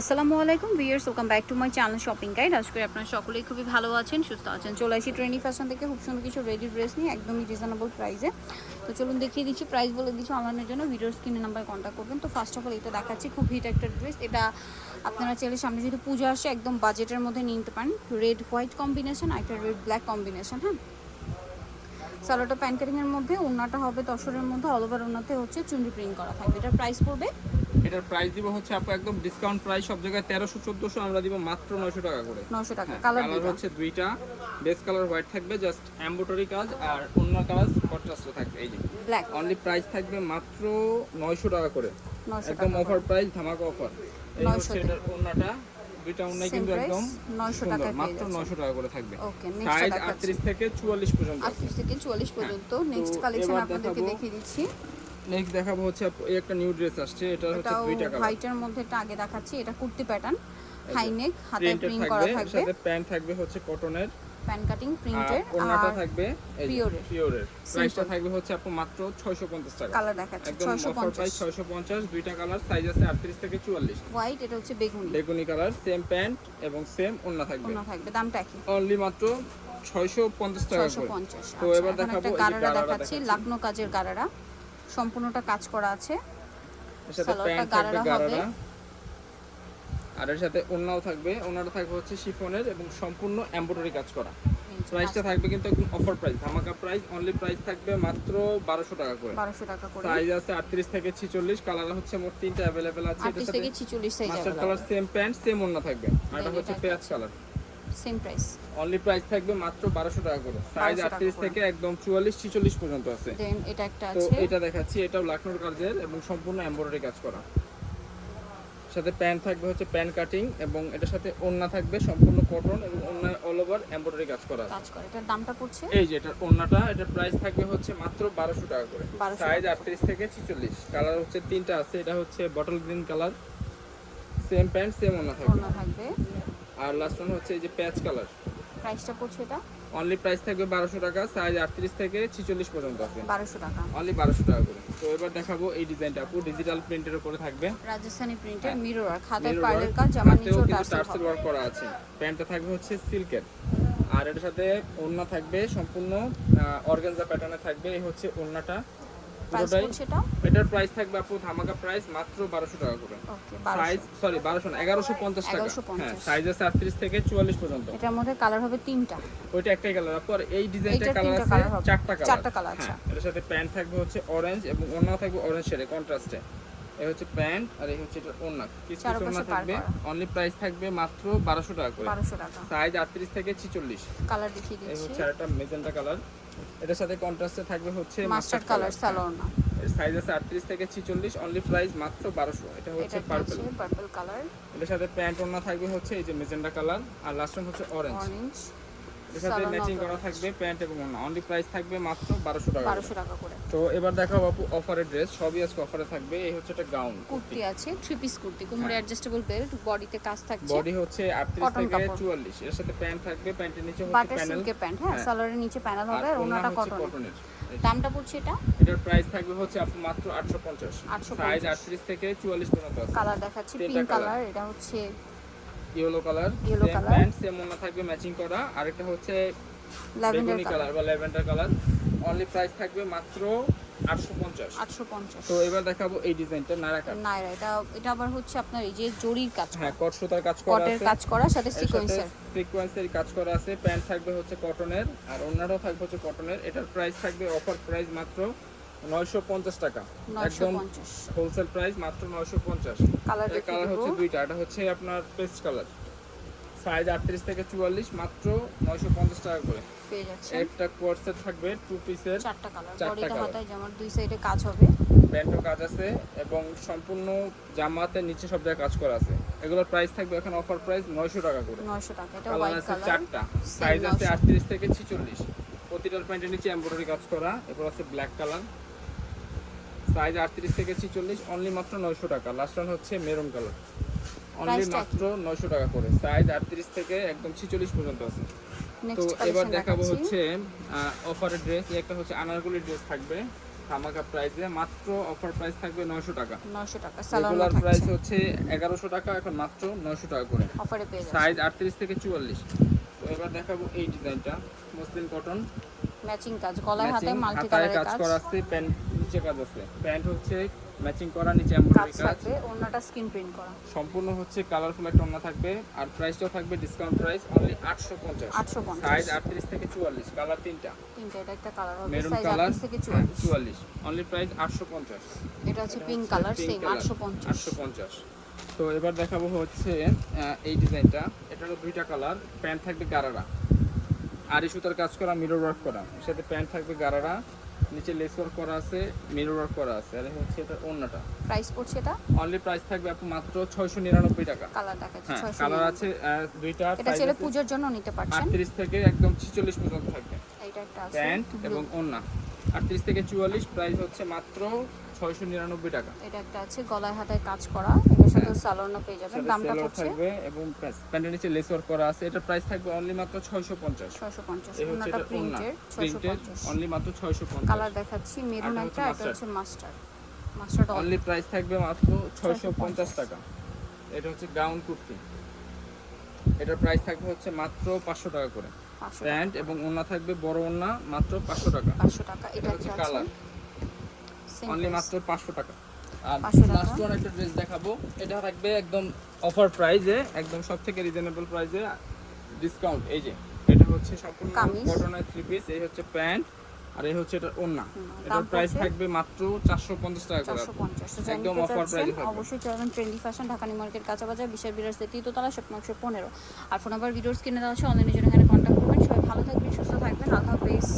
আসসালামু আলাইকুম viewers, welcome back to my channel shopping guide. আজকে করি আপনারা সকলেই খুবই ভালো আছেন, সুস্থ আছেন। চলে আসি ট্রেনি ফ্যাশন থেকে, খুব সুন্দর কিছু রেডি ড্রেস নিয়ে, একদমই রিজনেবল প্রাইসে তো চলুন দেখিয়ে দিচ্ছি প্রাইস বলে দিচ্ছি অনলাইনের জন্য। ভিডিওর স্ক্রিনে নাম্বার কন্ট্যাক্ট করবেন। তো ফার্স্ট অফ অল এটা দেখাচ্ছি খুব হিট একটা ড্রেস এটা আপনারা চাইলে সামনে যদি পুজো আসে একদম বাজেটের মধ্যে নিতে পারেন। রেড হোয়াইট কম্বিনেশন আর একটা রেড ব্ল্যাক কম্বিনেশন হ্যাঁ? সালোটা প্যান কাটিংয়ের মধ্যে ওড়নাটা হবে তসরের মধ্যে অল ওভার ওড়নাতে হচ্ছে চুন্ডি প্রিন্ট করা থাকবে। এটার প্রাইস পড়বে? এটার প্রাইস দিব হচ্ছে আপু একদম ডিসকাউন্ট প্রাইস সব জায়গায় তেরোশো চোদ্দোশো আমরা দিব মাত্র নয়শো টাকা করে। নশো টাকা। হ্যাঁ, কালার কালার হচ্ছে দুইটা বেস কালার হোয়াইট থাকবে জাস্ট এমব্রয়ডারি কাজ আর অন্য কালার কন্ট্রাস্টে থাকবে এই যে। ব্ল্যাক অনলি প্রাইস থাকবে মাত্র নয়শো টাকা করে। একদম অফার প্রাইস ধামাকা অফার এই 900 হচ্ছে এটার অন্যটা দুইটা অন্যায় কিন্তু একদম 900 টাকা মাত্র যাচ্ছেন। নয়শো টাকা করে থাকবে। ওকে সাইজ দেখাচ্ছি আটত্রিশ থেকে চুয়াল্লিশ পর্যন্ত আটত্রিশ থেকে চুয়াল্লিশ পর্যন্ত। নেক্সট কালেকশন আপনাদেরকে দেখিয়ে দিচ্ছি। নেক্সট দেখাবো হচ্ছে একটা নিউ ড্রেস আসছে এটা হচ্ছে এটাও দুইটা কালার হোয়াইটের মধ্যে এটা আগে দেখাচ্ছি এটা kurti pattern high neck printed print করা থাকবে। সাথে প্যান্ট থাকবে হচ্ছে কটনের। প্যান কাটিং প্রিন্টের আর থাকবে Pure-এর। পিওরের। প্রাইসটা থাকবে হচ্ছে আপু মাত্র 650 টাকা। কালার দেখাচ্ছি একদম ছয়শো অফার প্রাইস পঞ্চাশ 650 দুইটা কালার সাইজ আছে 38 থেকে 44 হোয়াইট এটা হচ্ছে বেগুনি। বেগুনি কালার সেম প্যান্ট এবং সেম ওড়না থাকবে। অন্য থাকবে দামটা কি অনলি মাত্র 650 টাকা করে। তো এবার দেখাবো একটা এই দেখাচ্ছি। লাকনো কাজের গারারা। সম্পূর্ণটা কাজ করা আছে। সাথে সালোয়ারটা প্যান্ট থাকবে হবে। গারারা আর এর সাথে ওড়নাও থাকবে ওড়নাটা থাকবে হচ্ছে শিফনের এবং সম্পূর্ণ এমব্রয়ডারি কাজ করা প্রাইসটা থাকবে কিন্তু একদম অফার প্রাইস ধামাকা প্রাইস অনলি প্রাইস থাকবে মাত্র 1200 টাকা করে বারোশো টাকা করে সাইজ আছে 38 থেকে 46 কালার হচ্ছে মোট তিনটা अवेलेबल আছে এটার আটত্রিশ সাথে থেকে ছিচল্লিশ size mustard colour same pant same ওড়না থাকবে আর এটা এই হচ্ছে এটা পেঁয়াজ colour same price only price থাকবে মাত্র 1200 টাকা করে সাইজ 1200 টাকা 38 করে। থেকে একদম 44 46 পর্যন্ত আছে দেন এটা একটা তো আছে এটা দেখাচ্ছি এটাও লাকনোর কাজের এবং সম্পূর্ণ এমব্রয়ডারি কাজ করা সাথে প্যান্ট থাকবে হচ্ছে প্যান্ট কাটিং এবং এটার সাথে ওড়না থাকবে সম্পূর্ণ কটন এবং ওন্না অল ওভার এমব্রয়ডারি কাজ করা। কাজ করে। এটার দামটা পড়ছে? এই যে এটার ওড়নাটা এটার প্রাইস থাকবে হচ্ছে মাত্র 1200 টাকা করে। 1200 সাইজ 38 থেকে 46 কালার হচ্ছে তিনটা আছে এটা হচ্ছে bottle green colour same pant same ওড়না থাকবে। ওন্না থাকবে। আর লাস্ট ওয়ান হচ্ছে এই যে প্যাচ কালার প্রাইসটা পড়ছে এটা? অনলি প্রাইস থাকবে 1200 টাকা সাইজ 38 থেকে 46 পর্যন্ত আছে। বারোশো টাকা। অনলি 1200 টাকা করে। তো এবার দেখাবো এই ডিজাইনটা আপু ডিজিটাল প্রিন্টের উপরে থাকবে। রাজস্থানি প্রিন্টের মিরর আর খাতায় পার্লের কাজ হাতেও নিচেও টার্সেল ওয়ার্ক করা আছে। প্যান্টটা থাকবে হচ্ছে সিল্কের আর এটার সাথে ওড়না থাকবে সম্পূর্ণ অর্গানজা প্যাটার্নে থাকবে। এই হচ্ছে ওড়নাটা। প্রাইস পুরোটাই পড়ছে এটার প্রাইস থাকবে আপু ধামাকা প্রাইস মাত্র 1200 টাকা করে। সাইজ সরি 1200 না 1150 টাকা। হ্যাঁ সাইজ আছে 38 থেকে 44 পর্যন্ত। এটার মধ্যে কালার হবে তিনটা। ওইটা একটাই কালার আপু আর এই ডিজাইনটা কালার আছে চারটা কালার চারটা colour, আচ্ছা। এর সাথে প্যান্ট থাকবে হচ্ছে অরেঞ্জ এবং ওড়নাও থাকবে অরেঞ্জ শেডে কন্ট্রাস্টে এই হচ্ছে প্যান্ট আর এই হচ্ছে এটা ওড়না। কিছু ওড়না থাকবে। অনলি প্রাইস থাকবে মাত্র 1200 টাকা করে। বারোশো টাকা। সাইজ 38 থেকে 46 কালার দেখিয়ে এই হচ্ছে আরেকটা মেজেন্টা কালার এটার সাথে কন্ট্রাস্টে থাকবে হচ্ছে মাস্টার্ড কালার সালোয়ার এর সাইজ আছে 38 থেকে 46 অনলি প্রাইস মাত্র 1200 এটা হচ্ছে পার্পল পার্পল কালার এটার সাথে প্যান্ট ওনা থাকবে হচ্ছে এই যে মেজেন্ডা কালার আর লাস্ট হচ্ছে অরেঞ্জ অরেঞ্জ এর সাথে ম্যাচিং করা থাকবে প্যান্ট এবং ওড়না। অনলি প্রাইস থাকবে মাত্র 1200 টাকা করে। বারোশো টাকা করে। তো এবার দেখাবো আপু অফারের ড্রেস সবই আজকে অফারে থাকবে। এই হচ্ছে একটা গাউন কুর্তি। আছে থ্রি পিস কুর্তি কোমরে অ্যাডজাস্টেবল বেল্ট বডিতে কাজ থাকছে। বডি হচ্ছে 38 থেকে 44 এর সাথে প্যান্ট থাকবে। প্যান্টের নিচে হচ্ছে প্যানেল প্যান্ট হ্যাঁ হ্যাঁ। সালোয়ারের নিচে প্যানেল আর হবে আর ওড়না ওনাটা হচ্ছে কটন কটনের দামটা পড়ছে এটা? এটার প্রাইস থাকবে হচ্ছে আপু মাত্র 850 850 সাইজ 38 থেকে 44 পর্যন্ত কালার দেখাচ্ছি পিঙ্ক কালার এটা হচ্ছে yellow colour same pant same ওড়না থাকবে ম্যাচিং করা। আরেকটা হচ্ছে ল্যাভেন্ডার কালার বা ল্যাভেন্ডার কালার অনলি প্রাইস থাকবে মাত্র 850 আটশো পঞ্চাশ। তো এবার দেখাবো এই ডিজাইনটা নারা কাট নাইরা এটা এটা আবার হচ্ছে আপনার এই যে জরির কাজ হ্যাঁ কট সুতার কাজ করা কটের কাজ করা সাথে সিকোয়েন্সের সিকোয়েন্সের কাজ করা আছে। প্যান্ট থাকবে হচ্ছে কটনের আর অন্যটাও থাকবে হচ্ছে কটনের এটার প্রাইস থাকবে অফার প্রাইস মাত্র 950 টাকা। একদম হোলসেল প্রাইস মাত্র 950 কালার কালার হচ্ছে দুইটা এটা হচ্ছে আপনার পেস্ট কালার সাইজ 38 থেকে 44 মাত্র 950 টাকা করে। পেয়ে যাচ্ছে একটা কোয়ার থাকবে টু পিসের চারটা কালার বডিতে। হাতায় জামার দুই সাইডে কাজ হবে। প্যান্টও কাজ আছে এবং সম্পূর্ণ জামাতে নিচে সব জায়গায় কাজ করা আছে। এগুলোর প্রাইস থাকবে এখন অফার প্রাইস 900 টাকা করে। নয়শো টাকা এটা হোয়াইট কালার চারটা। সাইজ আছে 38 থেকে 46 প্রতিটার প্যান্টের নিচে এমব্রয়ডারি কাজ করা। এরপর আছে ব্ল্যাক কালার সাইজ 38 থেকে 46 অনলি মাত্র 900 টাকা। লাস্ট ওয়ান হচ্ছে মেরুন কালার অনলি মাত্র 900 টাকা করে। সাইজ 38 থেকে একদম 46 পর্যন্ত আছে। তো এবার দেখাবো হচ্ছে অফারের ড্রেস একটা হচ্ছে আনারগুলির ড্রেস থাকবে ধামাকা প্রাইসে মাত্র অফার প্রাইস থাকবে নয়শো টাকা। নয়শো টাকা। সালোয়ার রেগুলার প্রাইস হচ্ছে এগারোশো টাকা এখন মাত্র নয়শো টাকা করে। অফারে পেয়ে সাইজ আটত্রিশ থেকে চুয়াল্লিশ। তো এবার দেখাবো এই ডিজাইনটা মসলিন কটন ম্যাচিং কাজ গলায় হাতে মাল্টি কালারের কাজ করা আছে প্যান্ট নিচে কাজ আছে। প্যান্ট হচ্ছে ম্যাচিং করা নিচে এমব্রয়ডারি কাজ থাকবে অন্যটা স্ক্রিন প্রিন্ট করা। সম্পূর্ণ হচ্ছে কালারফুল একটা ওড়না থাকবে আর প্রাইসটাও থাকবে ডিসকাউন্ট প্রাইস অনলি আটশো পঞ্চাশ। 850 সাইজ আটত্রিশ থেকে চুয়াল্লিশ কালার তিনটা। তিনটা এটা একটা কালার হবে। মেরুন কালার থেকে 44 চুয়াল্লিশ। অনলি প্রাইস আটশো পঞ্চাশ। এটা হচ্ছে পিঙ্ক কালার সেম 850 আটশো পঞ্চাশ। তো এবার দেখাবো হচ্ছে এই ডিজাইনটা এটারও দুইটা কালার প্যান্ট থাকবে গারারা। আড়ি সুতার কাজ করা মিরর ওয়ার্ক করা। সাথে প্যান্ট থাকবে গারারা নিচে লেস ওয়ার্ক করা আছে মিরর ওয়ার্ক করা আছে। আর হচ্ছে এটা অন্যটা প্রাইস পড়ছে এটা? অনলি প্রাইস থাকবে আপু মাত্র ছয়শো নিরানব্বই টাকা। কালার হ্যাঁ কালার আছে দুইটা এটা ছেলে পূজার জন্য নিতে পারছেন। আটত্রিশ থেকে একদম ছিচল্লিশ পর্যন্ত থাকবে। এটা একটা আছে প্যান্ট এবং ওন্না আটত্রিশ থেকে চুয়াল্লিশ প্রাইস হচ্ছে মাত্র ছয়শো নিরানব্বই টাকা। এটা একটা আছে গলায় হাতায় কাজ করা। এটার সাথে সালোয়ারও পেয়ে যাবেন দামটা পড়ছে থাকবে এবং প্যান্টের নিচে লেস ওয়ার্ক করা আছে। এটার প্রাইস থাকবে অনলি মাত্র ছয়শো পঞ্চাশ। 650 এই হচ্ছে ওনাটা এটা প্রিন্টের 650 অনলি মাত্র ছয়শো পঞ্চাশ। কালার দেখাচ্ছি মেরুন এটা একটা এটা হচ্ছে মাস্টার মাস্টার অনলি প্রাইস থাকবে মাত্র ছয়শো পঞ্চাশ টাকা। এটা হচ্ছে গাউন কুর্তি। এটার প্রাইস থাকবে হচ্ছে মাত্র পাঁচশো টাকা করে। প্যান্ট এবং ওন্না থাকবে বড় ওন্না মাত্র পাঁচশো টাকা। 500 টাকা এটা এটা হচ্ছে কালার অনলি মাত্র পাঁচশো টাকা। আর লাস্ট ওয়ান একটা ড্রেস দেখাবো। এটা থাকবে একদম অফার প্রাইজে একদম সব থেকে রিজনেবল প্রাইজে ডিসকাউন্ট এই যে এটা হচ্ছে সম্পূর্ণ কটনের থ্রি পিস এই হচ্ছে প্যান্ট আর এই হচ্ছে এটা ওন্না এটার প্রাইস থাকবে মাত্র চারশো পঞ্চাশ টাকা করে। 450 তো একদম অফার থাকবে। অবশ্যই trendy fashion Dhaka New Market Kacha Bazar বিশাল বিরাজ তৃতীয়তলা শপ নকশো পনেরো। আর ফোন নাম্বার ভিডিওস কিনে দেওয়া আছে অনলাইনে জন্য এখানে কন্ট্যাক্ট করবেন। সবাই ভালো থাকবেন সুস্থ থাকবেন। আল্লাহ হাফেজ।